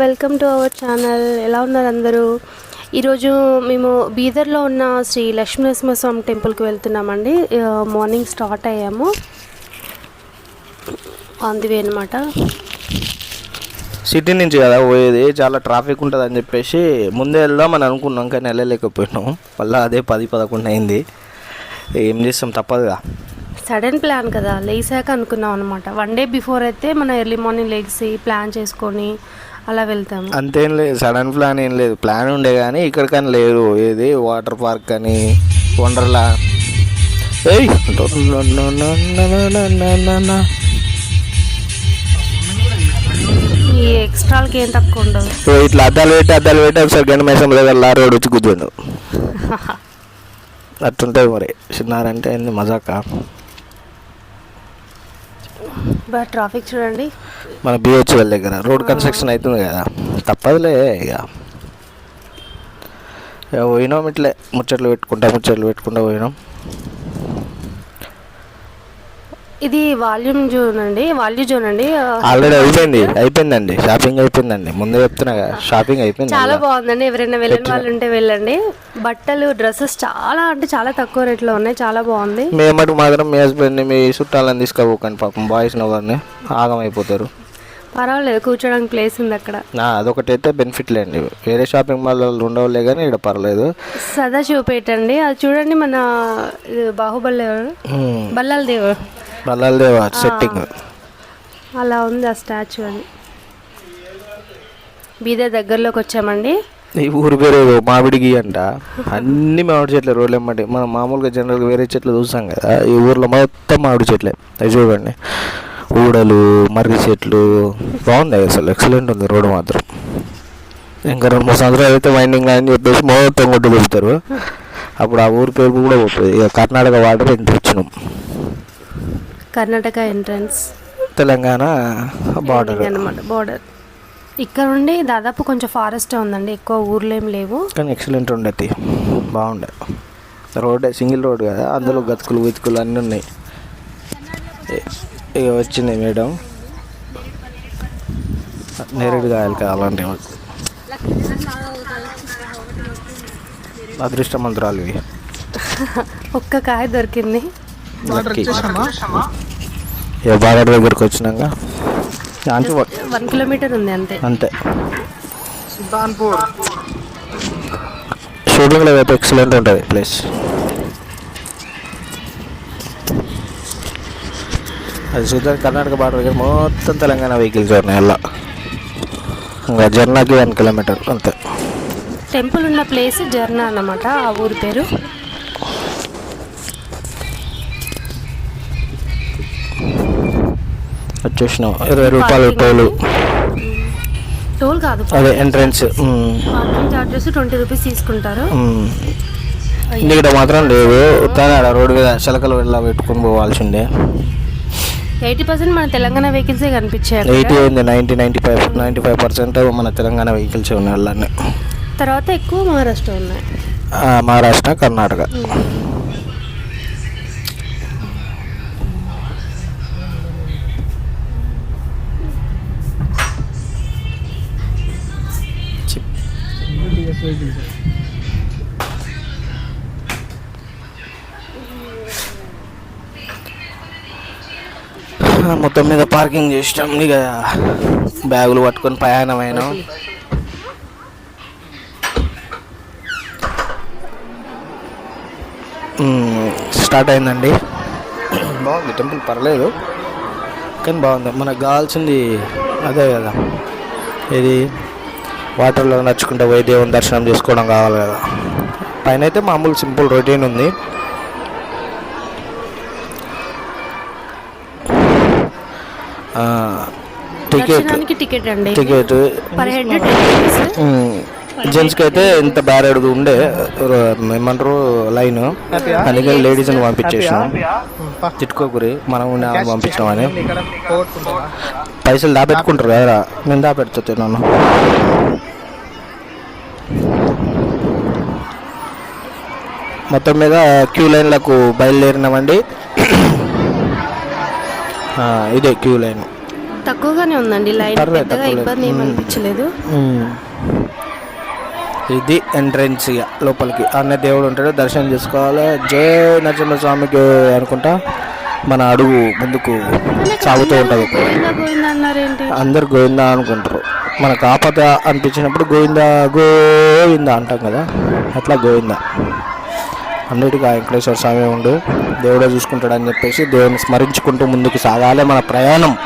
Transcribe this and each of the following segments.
Welcome to our channel. ఎలా ఉన్నారు అందరూ? ఈరోజు మేము బీదర్లో ఉన్న శ్రీ లక్ష్మీనరసింహస్వామి టెంపుల్కి వెళ్తున్నామండి. మార్నింగ్ స్టార్ట్ అయ్యాము. ఆన్ ది వే అనమాట సిటీ నుంచి కదా పోయేది. చాలా ట్రాఫిక్ ఉంటుంది అని చెప్పేసి ముందే వెళ్దామని అనుకున్నాం కానీ వెళ్ళలేకపోయినాం. మళ్ళీ అదే పది పదకొండు అయింది. ఏం చేస్తాం? తప్పదుగా. సడన్ ప్లాన్ కదా. లేసాక అనుకున్నాం అనమాట వన్ డే బిఫోర్ అయితే మన ఎర్లీ మార్నింగ్ లేచి ప్లాన్ చేసుకొని అలా వెళ్తాము అంతేం లేదు సడన్ ప్లాన్ ఏం లేదు. ప్లాన్ ఉండే కానీ ఇక్కడికని లేదు ఏది? వాటర్ పార్క్ అని వండర్లా. ఏయ్! ఈ ఎక్స్ట్రాలకి ఏం తక్కువ ఉండదు. ఇట్లా అద్దాలు పెట్టి అద్దాలు పెట్టి ఒకసారి గంట మేసం లారీ వాడు వచ్చి కూర్చోండు. అట్టుంటుంది మరి. చిన్నారంటే ఏంది మజాక? బట్ ట్రాఫిక్ చూడండి. మన బిహెచ్ఎల్ దగ్గర రోడ్ కన్స్ట్రక్షన్ అవుతుంది కదా తప్పదులే ఇక. ఇక పోయినాం ఇట్లే ముచ్చట్లు పెట్టుకుంటా ముచ్చట్లు పెట్టుకుంటా పోయినాం. ఇది వాల్యూమ్ జోన్ అండి వాల్యూ జోన్ అండి. ఆల్రెడీ అయిపోయింది అయిపోయిందండి షాపింగ్ అయిపోయిందండి. ముందే చెప్తున్నా షాపింగ్ అయిపోయింది చాలా బాగుందండి ఎవరైనా వెళ్ళని వాళ్ళు ఉంటే వెళ్ళండి. బట్టలు డ్రెస్సెస్ చాలా అంటే చాలా తక్కువ రేట్లో ఉన్నాయి చాలా బాగుంది. మేమటు మాత్రం మీ హస్బెండ్ని మీ చుట్టాలని తీసుకోపోకండి పాపం బాయ్స్ ఎవరిని ఆగం అయిపోతారు. పర్వాలేదు కూర్చోడానికి ప్లేస్ ఉంది అక్కడ. నా అదొకటైతే బెనిఫిట్ లేండి. వేరే షాపింగ్ మాల్ ఉండవులే కానీ ఇక్కడ పర్లేదు. సదా చూపెట్టండి అది చూడండి మన బాహుబలి బల్లాల దేవుడు సెట్టింగ్. అలా ఉంది ఆ స్టాచ్యూ అని బీదర్ దగ్గరలోకి వచ్చామండి. ఈ ఊరు పేరు మామిడిగి అంట. అన్ని మామిడి చెట్లు రోడ్లు ఎమ్మటి మనం మామూలుగా జనరల్గా వేరే చెట్లు చూస్తాం కదా ఈ ఊర్లో మొత్తం మామిడి చెట్లే. అవి చూడండి. ఊడలు మర్రి చెట్లు బాగుంది అసలు. ఎక్సలెంట్ ఉంది రోడ్డు మాత్రం. ఇంకా రెండు మూడు సంవత్సరాలు అయితే వైండింగ్ అని చెప్పేసి మొత్తం కొట్టు దొరుకుతారు అప్పుడు ఆ ఊరి పేరు కూడా పోతుంది. ఇక కర్ణాటక వాటర్ ఎంట్రీ ఇచ్చినాం కర్ణాటక ఎంట్రన్స్. తెలంగాణ బార్డర్ అనమాట బార్డర్ ఇక్కడ నుండి దాదాపు కొంచెం ఫారెస్ట్ ఉందండి ఎక్కువ ఊర్లు ఏం లేవు. కానీ ఎక్సలెంట్ ఉండేది బాగుండే. రోడ్ సింగిల్ రోడ్ కదా అందులో గతుకులు వెతుకులు అన్నీ ఉన్నాయి. ఇక వచ్చింది మేడం? నేరేడు కాయలు కావాలంటే మాకు. అదృష్టమంతురాలు ఇవి ఒక్క కాయ దొరికింది. బాగడ దగ్గరికి వచ్చినాక. అంతే వన్ కిలోమీటర్ ఉంది అంతే. అంతే. షూటింగ్లో అయితే ఎక్సలెంట్ ఉంటుంది ప్లేస్. అది చూద్దాం కర్ణాటక బార్డర్ దగ్గర మొత్తం తెలంగాణ వెహికల్స్ ఉన్నాయి అలా. ఇంకా జర్నాకి వన్ కిలోమీటర్ అంతే. టెంపుల్ ఉన్న ప్లేస్ జర్నా అన్నమాట ఆ ఊరి పేరు. వచ్చేసినాం. ఇరవై రూపాయలు టోలు. టోల్ కాదు అదే entrance parking charges twenty rupees తీసుకుంటారు. ఇక్కడ మాత్రం లేదు. కానీ ఆడ రోడ్డు మీద చిలకలు వెళ్ళా పెట్టుకొని పోవాల్సిందే. ఎయిటీ పర్సెంట్ మన తెలంగాణ వెహికల్సే కనిపించాయి ఎయిటీ. ఉంది ninety ninety five ninety five percent మన తెలంగాణ వెహికల్స్ ఉన్నాయి అలానే తర్వాత ఎక్కువ మహారాష్ట్ర ఉన్నాయి. మహారాష్ట్ర కర్ణాటక. మొత్తం మీద పార్కింగ్ చేసినాం. ఇక బ్యాగులు పట్టుకొని ప్రయాణమైన. స్టార్ట్ అయిందండి. బాగుంది టెంపుల్ పర్లేదు. కానీ బాగుంది. మనకు కావాల్సింది అదే కదా. ఇది వాటర్లో నడుచుకుంటూ పోయి దేవుని దర్శనం చేసుకోవడం కావాలి కదా. పైన అయితే మామూలు సింపుల్ రొటీన్ ఉంది. ఆ, టికెట్. దర్శనానికి టికెట్ జెంట్స్కి అయితే ఇంత బ్యారెడ్ ఉండే. ర- ఏమంటారు లైన్. అందుకని లేడీస్ని పంపించేసినాం. తిట్టుకోకురి మనం పంపించినామని పైసలు దాపెట్టుకుంటారు కదరా నేను దాపెడుతా మొత్తం మీద క్యూ లైన్లకు బయలుదేరినామండి. ఇదే క్యూ లైన్. తక్కువగానే ఉందండి లైన్. పెద్దగా. ఇబ్బంది. ఇది ఎంట్రన్స్ ఇక లోపలికి. అన్న దేవుడు ఉంటాడు దర్శనం చేసుకోవాలి. జై నరసింహస్వామికి అనుకుంటా మన అడుగు ముందుకు సాగుతూ ఉంటుంది. అందరు గోవిందా అనుకుంటారు. మనకు ఆపద అనిపించినప్పుడు గోవిందా గోవిందా అంటాం కదా. అట్లా గోవిందా. అన్నిటికీ ఆ వెంకటేశ్వర స్వామి ఉండు. దేవుడే చూసుకుంటాడని చెప్పేసి దేవుని స్మరించుకుంటూ ముందుకు సాగాలి మన ప్రయాణం.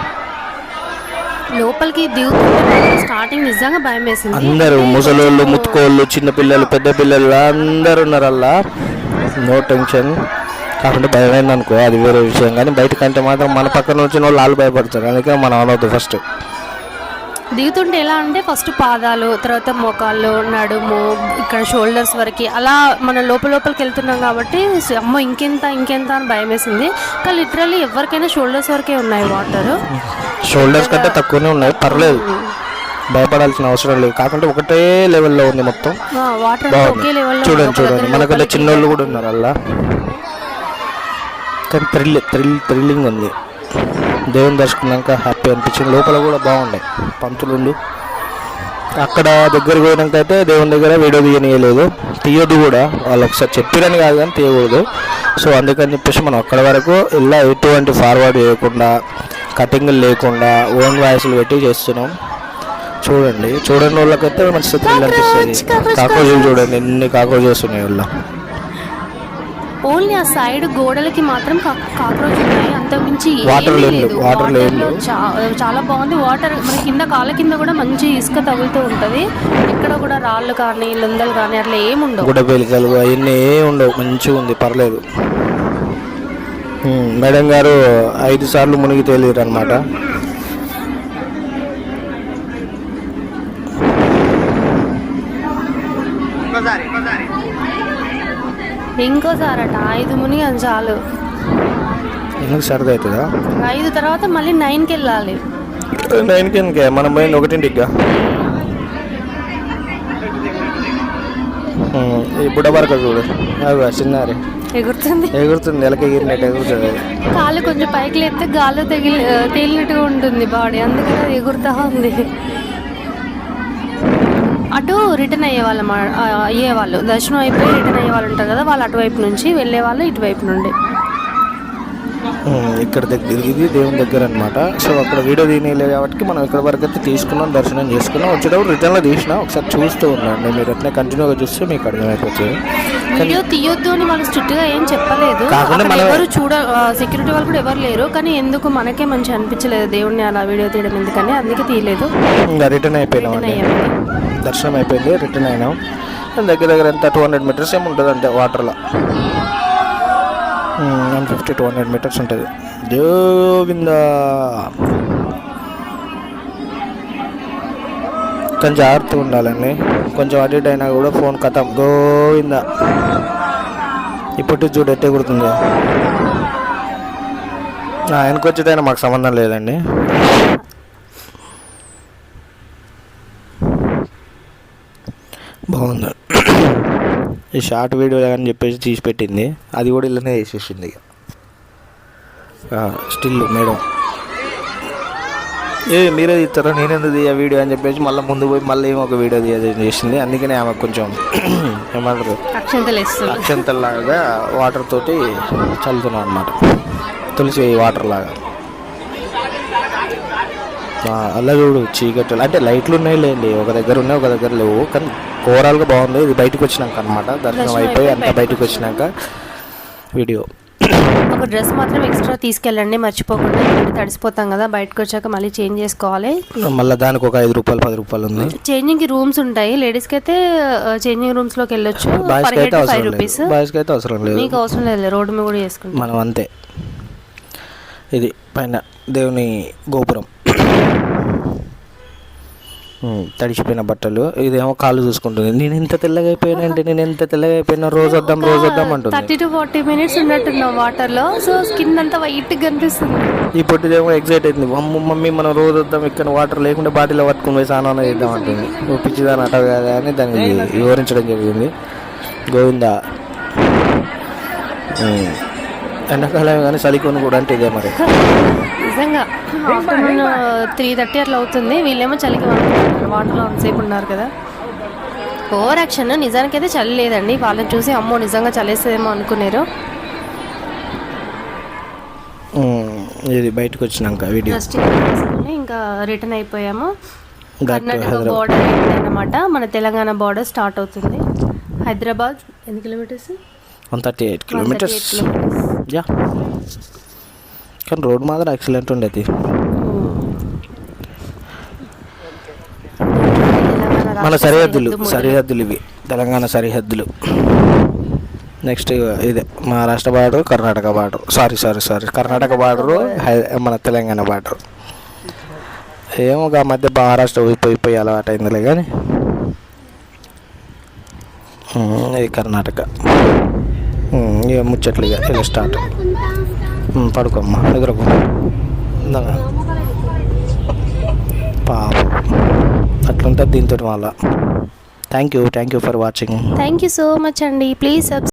లోపలికి దిగుతుంటే స్టార్టింగ్ నిజంగా భయం వేసింది. అందరూ ముసలోళ్ళు ముత్తుకోళ్ళు చిన్న పిల్లలు పెద్ద పిల్లలు అందరు ఉన్నారు అలా నో టెన్షన్ కాకుండా భయమైంది అనుకో అది వేరే విషయం. కానీ బయట కంటే మాత్రం మన పక్కన వచ్చిన వాళ్ళు వాళ్ళు భయపడతారు. అందుకే మనం అనవద్దు ఫస్ట్ దిగుతుంటే ఎలా అంటే ఫస్ట్ పాదాలు తర్వాత మోకాళ్ళు నడుము ఇక్కడ షోల్డర్స్ వరకు అలా మన లోపల లోపలికి వెళ్తున్నాం కాబట్టి అమ్మో ఇంకెంత ఇంకెంత అని భయం వేసింది. కానీ లిటరల్లీ ఎవరికైనా షోల్డర్స్ వరకే ఉన్నాయి వాటర్. షోల్డర్స్ కంటే తక్కువనే ఉన్నాయి. పర్లేదు. భయపడాల్సిన అవసరం లేదు. కాకుంటే ఒకటే లెవెల్లో ఉంది మొత్తం. వాటర్ ఒకే లెవెల్లో చూడండి చూడండి. మనకంటే చిన్నోళ్ళు కూడా ఉన్నారు అలా కానీ థ్రిల్ థ్రిల్ థ్రిల్లింగ్ ఉంది. దేవుని దర్శకున్నాక హ్యాపీ అనిపించింది. లోపల కూడా బాగున్నాయి. పంతులు అక్కడ దగ్గరికి పోయినాక అయితే దేవుని దగ్గర వీడియో తీయనీయలేదు. తీయొద్దు కూడా. వాళ్ళు ఒకసారి చెప్పిరని కాదు కానీ తీయకూడదు. సో అందుకని చెప్పేసి మనం అక్కడ వరకు ఇలా ఎటువంటి ఫార్వర్డ్ చేయకుండా కటింగ్ లేకుండా ఓన్ వాయిస్లు పెట్టి చేస్తున్నాం. చూడండి. చూడండి వాళ్ళకైతే మంచి థ్రిల్ అనిపిస్తుంది కాకోజీలు చూడండి. ఎన్ని కాకోజెస్ ఉన్నాయి వాళ్ళ ఓన్లీ ఆ సైడ్ గోడలకి మాత్రం కాక్రోచ్ ఉన్నాయి. అంతకుమించి ఏమీ Water లేం లేవు, water లేం Water లో చా- చాలా బాగుంది. వాటర్ మన కింద కాళ్ళ కింద కూడా మంచి ఇసుక తగులుతూ ఉంటుంది. ఇక్కడ కూడా రాళ్ళు కానీ లొందలు కానీ అట్లా ఏమి ఉండవు. గుడ్డ పేలికలు అవన్నీ ఉండవు. మంచిగా ఉంది. పర్లేదు. మేడం గారు ఐదు సార్లు మునిగి తేలిరు అనమాట ఇంకోసారట ఐదు ముని అది చాలు. ఎందుకు సరదా అవుతుందా ఐదు తర్వాత మళ్ళీ నైన్కి వెళ్ళాలి నైన్కి ఎందుకే మనం పోయింది ఒకటింటిగా ఈ బుడ్డ వరకు చూడు. అవి చిన్నారి. ఎగురుతుంది. ఎగురుతుంది ఎలక ఎగిరినట్టు ఎగురుతుంది. కాళ్ళు కొంచెం పైకి లేస్తే గాల్లో తగిలి తేలినట్టుగా ఉంటుంది బాడీ. అందుకని అది ఎగురుతా ఉంది. అటు రిటర్న్ అయ్యే వాళ్ళం అయ్యేవాళ్ళు దర్శనం అయిపోయి రిటర్న్ అయ్యే వాళ్ళు ఉంటారు కదా వాళ్ళు అటువైపు నుంచి వెళ్ళే వాళ్ళు ఇటువైపు నుండి. ఇక్కడ దగ్గర ఇది దేవుని దగ్గర అనమాట సో అక్కడ వీడియో తీయలేదు కాబట్టి మనం ఇక్కడ వరకు అయితే తీసుకున్నాం దర్శనం చేసుకున్నాం. వచ్చేటప్పుడు రిటర్న్లో తీసిన ఒకసారి చూస్తూ ఉండండి. మీరు అట్లనే కంటిన్యూగా చూస్తే మీకు అర్థమైపోతుంది. వీడియో తీయొద్దు అని వాళ్ళు స్ట్రిక్ట్గా ఏం చెప్పలేదు. ఎవరు చూడ సెక్యూరిటీ వాళ్ళు కూడా ఎవరు లేరు. కానీ ఎందుకు మనకే మంచి అనిపించలేదు దేవుడిని అలా వీడియో తీయడం ఎందుకని? అందుకే తీయలేదు. రిటర్న్ అయిపోయినాం దర్శనం అయిపోయింది రిటర్న్ అయినాం. దగ్గర దగ్గర ఎంత టూ హండ్రెడ్ మీటర్స్ ఏమి ఉంటుంది అంటే వాటర్లో one fifty two hundred meters ఉంటుంది. గోవింద కొంచెం జాగ్రత్తగా ఉండాలండి. కొంచెం అడిట్ అయినా కూడా ఫోన్ కథం. గోవింద. ఇప్పటి చూడు ఎట్టే కుడుతుందో ఆయనకు వచ్చేదైనా మాకు సంబంధం లేదండి బాగుంది ఈ షార్ట్ వీడియో అని చెప్పేసి తీసి పెట్టింది అది కూడా ఇలానే వేసేసింది స్టిల్ మేడం. ఏ మీరే తీస్తారా? నేనెందుకు తీయ వీడియో అని చెప్పేసి మళ్ళీ ముందు పోయి మళ్ళీ ఏమో ఒక వీడియో తీయ చేసింది. అందుకనే ఆమె కొంచెం ఏమంటారు? అక్షంతలు వేస్తుంది. అక్షంతల్లాగా వాటర్ తోటి చల్లుతున్నాం అనమాట తులసి వాటర్ లాగా. అలా చూడు చీకట్లు. అంటే లైట్లు ఉన్నాయి లేండి ఒక దగ్గర ఉన్నాయి ఒక దగ్గర లేవు. కానీ ఓవరాల్గా బాగుంది. ఇది బయటకు వచ్చినాక అనమాట దర్శనం అయిపోయి అంత బయటకు వచ్చినాక వీడియో. ఒక డ్రెస్ మాత్రం ఎక్స్ట్రా తీసుకెళ్ళండి మర్చిపోకుండా. తడిసిపోతాం కదా బయటకు వచ్చాక మళ్ళీ చేంజ్ చేసుకోవాలి. మళ్ళీ దానికి ఒక ఐదు రూపాయలు పది రూపాయలు ఉంది. చేంజింగ్ రూమ్స్ ఉంటాయి. లేడీస్కి అయితే చేంజింగ్ రూమ్స్లోకి వెళ్ళొచ్చు. ఫైవ్ అవసరం రూపీస్. అయితే అవసరం లేదు. మీకు అవసరం లేదు. రోడ్డు మీద కూడా చేసుకుంటాం. మనం అంతే. ఇది పైన దేవుని గోపురం. ఉమ్, తడిసిపోయిన బట్టలు ఇదేమో కాళ్ళు చూసుకుంటుంది. నేను ఎంత తెల్లగా అయిపోయానంటే నేను ఎంత తెల్లగా అయిపోయినా రోజు వద్దాం రోజు వద్దాం అంటుంది. థర్టీ టు ఫార్టీ మినిట్స్ ఉన్నట్టున్నాం వాటర్లో సో స్కిన్ అంతా వైట్ కనిపిస్తుంది. ఈ పొట్టిదేమో ఎగ్జైట్ అయింది. అమ్మ మమ్మీ మనం రోజు వద్దాం ఇక్కడ వాటర్ లేకుండా బాటిలో పట్టుకుని పోయి స్నానం చేద్దాం అంటుంది. పిచ్చిదాని అటవు కదా అని దానికి వివరించడం జరిగింది. గోవింద. ఎండాకాలం కానీ చలికొని కూడా అంటే ఇదే మరి. నిజంగా ఆఫ్టర్నూన్ త్రీ థర్టీ అట్లా అవుతుంది. వీళ్ళేమో చలికి వాటర్లో అంతసేపు ఉన్నారు కదా. ఓవర్ యాక్షన్ నిజానికైతే చలి లేదండి. వాళ్ళని చూసి అమ్మో నిజంగా చలేస్తుందేమో అనుకున్నారు. ఇది బయటకు వచ్చినాక వీడియో. ఇంకా రిటర్న్ అయిపోయాము. కర్ణాటక బార్డర్ అనమాట మన తెలంగాణ బార్డర్ స్టార్ట్ అవుతుంది. హైదరాబాద్ ఎన్ని kilometers one thirty eight kilometers yeah కానీ రోడ్ మాత్రం ఎక్సలెంట్ ఉండేది. మన సరిహద్దులు సరిహద్దులు ఇవి. తెలంగాణ సరిహద్దులు. నెక్స్ట్ ఇదే Maharashtra border Karnataka border. Sorry sorry sorry Karnataka border మన తెలంగాణ బార్డర్. ఏమో ఆ మధ్య మహారాష్ట్ర పోయి పోయి అలవాటు అయిందిలే కానీ ఇది కర్ణాటక. ఉమ్, ఇక ముచ్చట్లు ఇక ఇలా స్టార్ట్ పడుకోమ్మా నిద్రకు ఇందాక. అట్లుంటుంది దీంతో వాళ్ళ thank you thank you for watching thank you so much అండి. Please subscribe